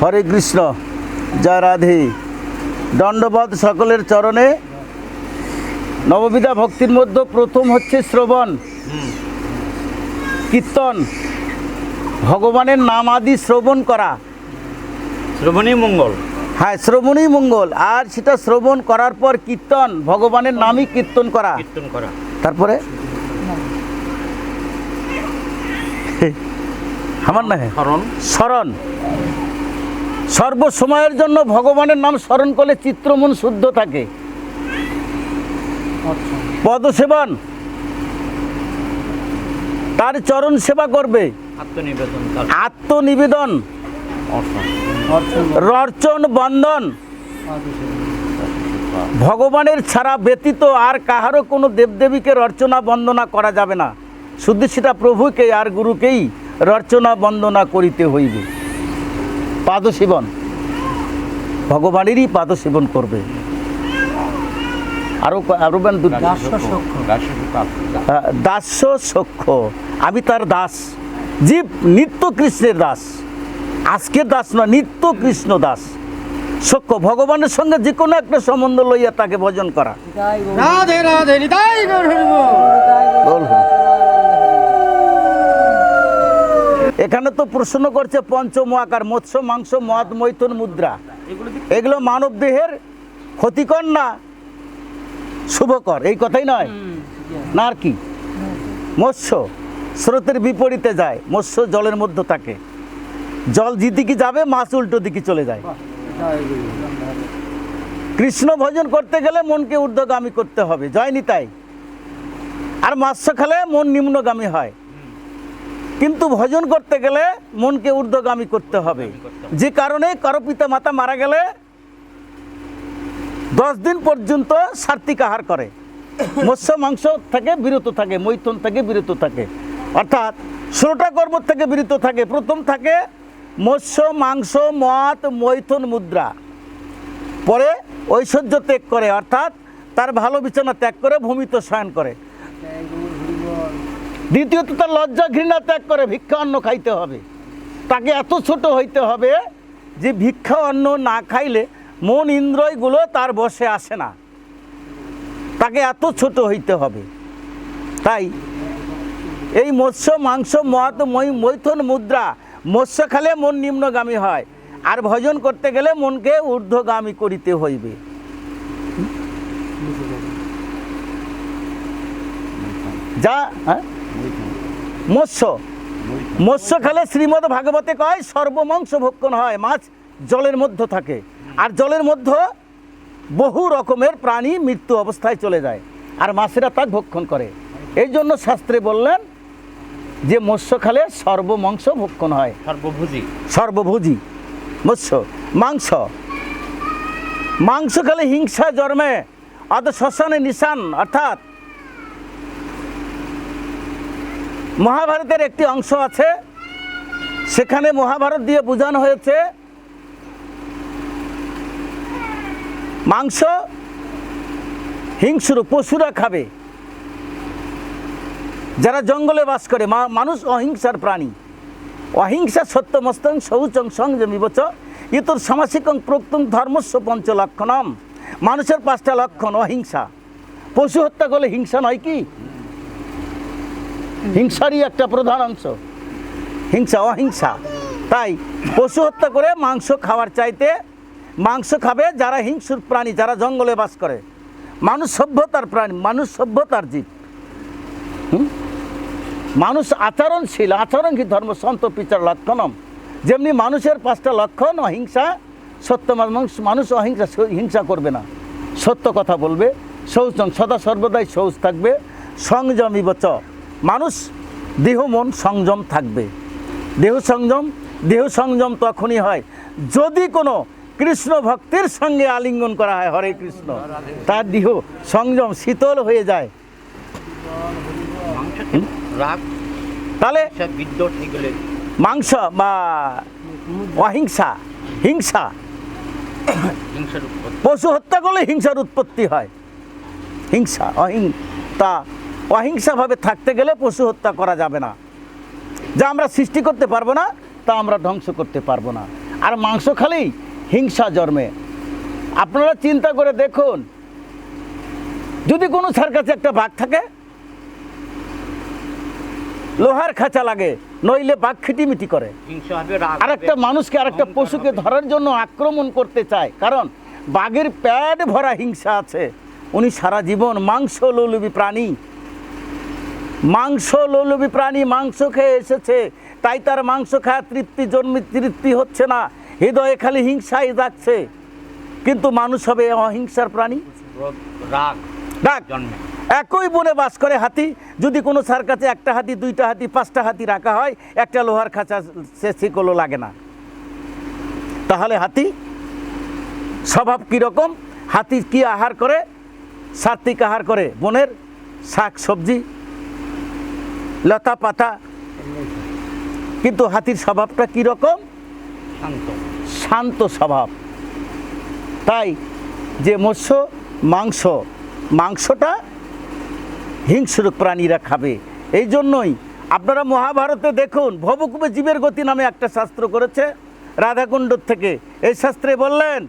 হরে কৃষ্ণ জয় রাধে। দণ্ডবোধ সকলের চরণে নববিধা ভক্তির মধ্যে প্রথম হচ্ছে শ্রবণ কীর্তন ভগবানের নাম আদি শ্রবণ করা। শ্রবণী মঙ্গল। হ্যাঁ শ্রবণই মঙ্গল। আর সেটা শ্রবণ করার পর কীর্তন ভগবানের নামই কীর্তন করা। কীর্তন করা। তারপরে? আমার না স্মরণ। স্মরণ। সর্বসময়ের জন্য ভগবানের নাম স্মরণ করলে চিত্রমন শুদ্ধ থাকে। পদসেবন তার চরণ সেবা করবে। আত্মনিবেদন রর্চন বন্ধন। ভগবানের ছাড়া ব্যতীত আর কাহারও কোনো দেবদেবীকে রচনা বন্দনা করা যাবে না। শুধু সেটা প্রভুকে আর গুরুকেই রচনা বন্দনা করিতে হইবে। পাদসেবন। ভগবানেরই পাদসেবন করবে। আরও আরও দুটি। হ্যাঁ, দাস্য সখ্য আমি তার দাস। জীব নিত্য কৃষ্ণের দাস। আজকের দাস নয় নিত্য কৃষ্ণ দাস। সখ্য ভগবানের সঙ্গে যে কোনো একটা সম্বন্ধ লইয়া তাকে ভজন করা। রাধে রাধে নিতাই গৌর হরি বল। বল হরি। এখানে তো প্রশ্ন করছে পঞ্চম আকার মৎস্য মাংস মদ মৈথুন মুদ্রা। এগুলো মানব দেহের ক্ষতিকর না শুভকর? এই কথাই নয়। না আর কি? মৎস্য স্রোতের বিপরীতে যায় মৎস্য জলের মধ্যে থাকে। জল যেদিকে যাবে মাছ উল্টো দিকে চলে যায়। কৃষ্ণ ভজন করতে গেলে মনকে ঊর্ধ্বগামী করতে হবে জয়নি তাই আর মাৎস্য খেলে মন নিম্নগামী হয়। কিন্তু ভজন করতে গেলে মনকে ঊর্ধ্বগামী করতে হবে। যে কারণে কারও পিতা মাতা মারা গেলে দশ দিন পর্যন্ত সাত্বিক আহার করে। মৎস্য মাংস থেকে বিরত থাকে মৈথুন থেকে বিরত থাকে। অর্থাৎ ষোলোটা কর্ম থেকে বিরত থাকে। প্রথম থাকে মৎস্য মাংস মদ মৈথন মুদ্রা। পরে ঐশ্বর্য ত্যাগ করে অর্থাৎ তার ভালো বিছানা ত্যাগ করে ভূমিত শয়ন করে। দ্বিতীয়ত তার লজ্জা ঘৃণা ত্যাগ করে, ভিক্ষা অন্ন খাইতে হবে। তাকে এত ছোট হইতে হবে যে ভিক্ষা অন্ন না খাইলে মন ইন্দ্রয়গুলো তার বসে আসে না। তাকে এত ছোট হইতে হবে। তাই এই মৎস্য, মাংস মই মৈথুন মুদ্রা, মৎস্য খেলে মন নিম্নগামী হয়, আর ভজন করতে গেলে মনকে ঊর্ধ্বগামী করিতে হইবে। যা হ্যাঁ? মৎস্য। মৎস্য খেলে শ্রীমদ ভাগবতে কয় সর্বমাংস ভক্ষণ হয় মাছ জলের মধ্যে থাকে। আর জলের মধ্যে বহু রকমের প্রাণী মৃত্যু অবস্থায় চলে যায় আর মাছেরা তা ভক্ষণ করে। এই জন্য শাস্ত্রে বললেন যে মৎস্য খেলে সর্বমাংস ভক্ষণ হয়। সর্বভুজি। সর্বভোজী। মৎস্য মাংস। মাংস খেলে হিংসা জন্মে অত শ্মশানে নিশান অর্থাৎ মহাভারতের একটি অংশ আছে। সেখানে মহাভারত দিয়ে বোঝানো হয়েছে, মাংস হিংস্র পশুরা খাবে। যারা জঙ্গলে বাস করে মানুষ অহিংসার প্রাণী। অহিংসা সত্যমস্তং শৌচং সংযমিবচ ইতর সামাসিকং প্রক্তং ধর্মস্ব পঞ্চ লক্ষণম। মানুষের পাঁচটা লক্ষণ অহিংসা। পশু হত্যা করলে হিংসা নয় কি? হিংসারই একটা প্রধান অংশ। হিংসা, অহিংসা। তাই পশু হত্যা করে মাংস খাওয়ার চাইতে মাংস খাবে যারা হিংসুর প্রাণী, যারা জঙ্গলে বাস করে। মানুষ সভ্যতার প্রাণী, মানুষ সভ্যতার জীব। মানুষ আচরণশীল আচরণ কি ধর্ম, সন্ত পিচার লক্ষণম। যেমনি মানুষের পাঁচটা লক্ষণ, অহিংসা, সত্য মানুষ মানুষ অহিংসা হিংসা করবে না। সত্য কথা বলবে শৌচং সদা সর্বদাই শৌচ থাকবে, সংযমী বচ। মানুষ দেহ মন সংযম থাকবে। দেহ সংযম দেহ সংযম তখনই হয়। যদি কোনো কৃষ্ণ ভক্তের সঙ্গে আলিঙ্গন করা হয় হরে কৃষ্ণ তার দেহ সংযম শীতল হয়ে যায়। তাহলে মাংস বা অহিংসা হিংসা। পশু হত্যা করলে হিংসার উৎপত্তি হয়। হিংসা অহিং তা অহিংসাভাবে থাকতে গেলে পশু হত্যা করা যাবে না। যা আমরা সৃষ্টি করতে পারব না তা আমরা ধ্বংস করতে পারব না। আর মাংস খালেই হিংসা জন্মে। আপনারা চিন্তা করে দেখুন যদি কোনো স্যার কাছে একটা বাঘ থাকে লোহার খাঁচা লাগে নইলে বাঘ খিটিমিটি করে। আর একটা মানুষকে আর একটা পশুকে ধরার জন্য আক্রমণ করতে চায় কারণ বাঘের প্যাড ভরা হিংসা আছে। উনি সারা জীবন মাংস লোলুবী প্রাণী। মাংস লোলুবী প্রাণী মাংস খেয়ে এসেছে তাই তার মাংস খাওয়া তৃপ্তি জন্মি তৃপ্তি হচ্ছে না হৃদয়ে খালি হিংসাই যাচ্ছে। কিন্তু মানুষ হবে অহিংসার প্রাণী? রোগ- রাগ একই বনে বাস করে হাতি যদি কোনো সার কাছে একটা হাতি দুইটা হাতি পাঁচটা হাতি রাখা হয় একটা লোহার খাঁচা সে শিকলও লাগে না। তাহলে হাতি স্বভাব কীরকম হাতি কি আহার করে? সাত্বিক আহার করে? বনের শাক সবজি লতা পাতা। কিন্তু হাতির স্বভাবটা কীরকম? শান্ত। শান্ত স্বভাব। তাই যে মৎস্য মাংস মাংসটা হিংস্র প্রাণীরা খাবে। এই জন্যই আপনারা মহাভারতে দেখুন ভবকুবে জীবের গতি নামে একটা শাস্ত্র করেছে রাধাকুণ্ডর থেকে। এই শাস্ত্রে বললেন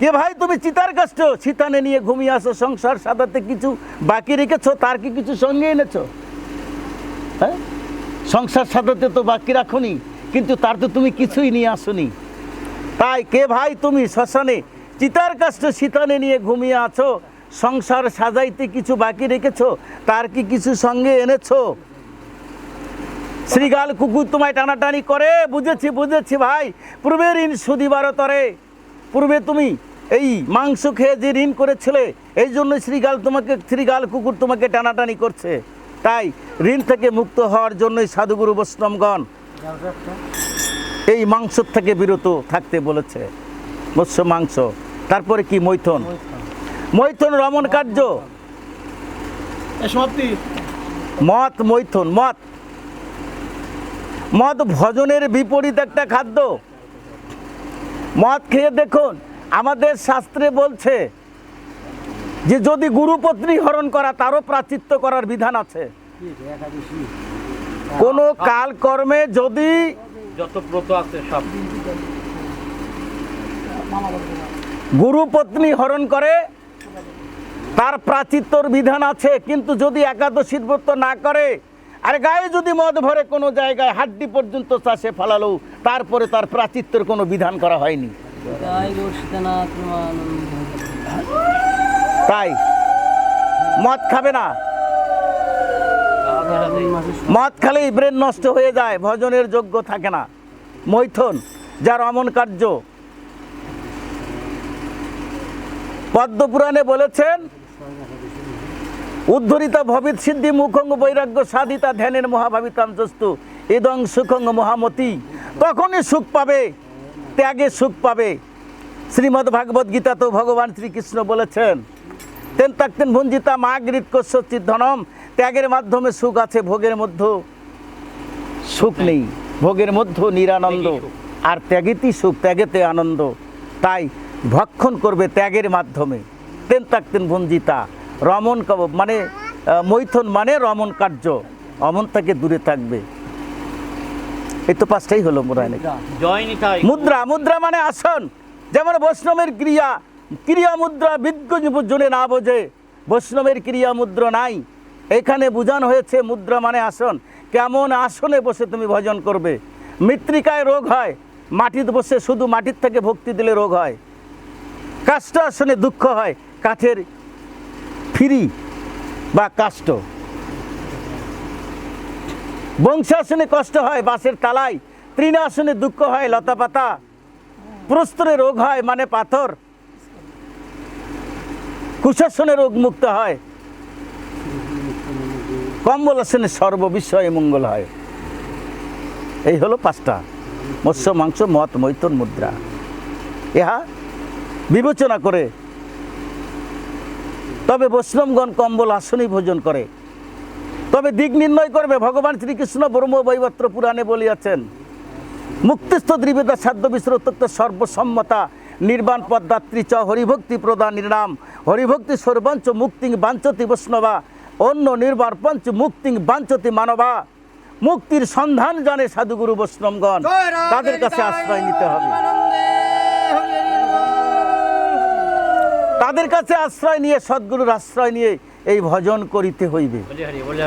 কে ভাই তুমি চিতার কাষ্ট? চিতানে নিয়ে ঘুমিয়ে আসো সংসার সাদাতে কিছু বাকি রেখেছো তার কি কিছু সঙ্গে এনেছো? হ্যাঁ? সংসার সাদাতে তো বাকি রাখোনি, কিন্তু তার তো তুমি কিছুই নিয়ে আসোনি। তাই কে ভাই তুমি শ্মশানে? চিতার কাষ্ট শীতানে নিয়ে ঘুমিয়ে আছো। সংসার সাজাইতে কিছু বাকি রেখেছ, তার কি কিছু সঙ্গে এনেছো? শ্রীগাল কুকুর তোমায় টানাটানি করে, বুঝেছি বুঝেছি ভাই পূর্বের ঋণ সুদিবার তরে। পূর্বে তুমি এই মাংস খেয়ে যে ঋণ করেছিলে, এই জন্য শ্রীগাল তোমাকে, শ্রীগাল কুকুর তোমাকে টানাটানি করছে। তাই ঋণ থেকে মুক্ত হওয়ার জন্যই সাধুগুরু বৈষ্ণবগণ এই মাংস থেকে বিরত থাকতে বলেছে। মৎস্য মাংস। তারপরে কি? মৈথন। মৈথন রমণ কার্য। মদ মৈথন মদ মদ ভজনের বিপরীত একটা খাদ্য। মদ খেয়ে দেখুন আমাদের শাস্ত্রে বলছে যে যদি গুরুপত্নী হরণ করা তারও প্রাচিত্য করার বিধান আছে। কোনো কাল কর্মে যদি যত ব্রত আছে সব। গুরুপত্নী হরণ করে তার প্রাচিত্যর বিধান আছে কিন্তু যদি একাদশীর ব্রত না করে আর গায়ে যদি মদ ভরে কোনো জায়গায় হাড্ডি পর্যন্ত চাষে ফালালো তারপরে তার প্রাচিত্যের কোনো বিধান করা হয়নি। তাই? মদ খাবে না? মদ খালেই ব্রেন নষ্ট হয়ে যায়, ভজনের যোগ্য থাকে না। মৈথন, যার অমন কার্য। পদ্মপুরাণে বলেছেন, উদ্ধরিতা ভবিত সিদ্ধি মুখঙ্গ বৈরাগ্য সাধিতা ধ্যানের মহাভাবিতাম জস্তু ইদং সুখঙ্গ মহামতি। তখনই সুখ পাবে, ত্যাগে সুখ পাবে। শ্রীমদ্ ভাগবত গীতা তো ভগবান শ্রীকৃষ্ণ বলেছেন তেন তাকতেন ভঞ্জিতা মা গৃত কস্যচিত ধনম। ত্যাগের মাধ্যমে সুখ আছে ভোগের মধ্যে সুখ নেই। ভোগের মধ্যে নিরানন্দ। আর ত্যাগেতেই সুখ ত্যাগেতে আনন্দ। তাই ভক্ষণ করবে ত্যাগের মাধ্যমে। তেন তাকতেন ভঞ্জিতা রমন কব- মানে মৈথন মানে রমন কার্য। অমন থেকে দূরে থাকবে। এই তো পাঁচটাই হলো মোরায় মুদ্রা মুদ্রা মানে আসন। যেমন বৈষ্ণবের ক্রিয়া ক্রিয়া মুদ্রা বিজ্ঞ জনে না বোঝে। বৈষ্ণবের ক্রিয়া মুদ্রা নাই। এখানে বোঝানো হয়েছে মুদ্রা মানে আসন। কেমন আসনে বসে তুমি ভজন করবে? মৃত্তিকায় রোগ হয়। মাটিতে বসে শুধু মাটির থেকে ভক্তি দিলে রোগ হয়। কাষ্ঠ আসনে দুঃখ হয়। কাঠের ফিরি বা কাষ্ঠ। বংশাসনে কষ্ট হয়, বাঁশের তালাই। তৃণাসনে দুঃখ হয় লতা পাতা প্রস্তরে রোগ হয় মানে পাথর। কুশাসনে রোগ মুক্ত হয়। কম্বল আসনে, সর্ববিষয়ে মঙ্গল হয়। এই হলো পাঁচটা। মৎস্য, মাংস মত মৈথন, মুদ্রা। ইহা বিবেচনা করে। তবে বৈষ্ণবগণ কম্বল আসনেই ভোজন করে। তবে দিক নির্ণয় করবে, ভগবান শ্রীকৃষ্ণ ব্রহ্ম বৈবত্র পুরাণে বলিয়াছেন, মুক্তিস্থ দ্রিবেদা সাধ্য বিশ্রতত্ব সর্বসম্মতা নির্বাণ পদ্মাত্রী চ হরিভক্তি প্রদান নির্নাম হরিভক্তি সর্বাঞ্চ মুক্তিং বাঞ্চতি বৈষ্ণবা। অন্য নির্বাণ পঞ্চ মুক্তিং বাঞ্চতি মানবা। মুক্তির সন্ধান জানে সাধুগুরু বৈষ্ণবগণ। তাদের কাছে আশ্রয় নিতে হবে। তাদের কাছে আশ্রয় নিয়ে সদ্গুরুর আশ্রয় নিয়ে এই ভজন করিতে হইবে। বলে হারি বলে হারি।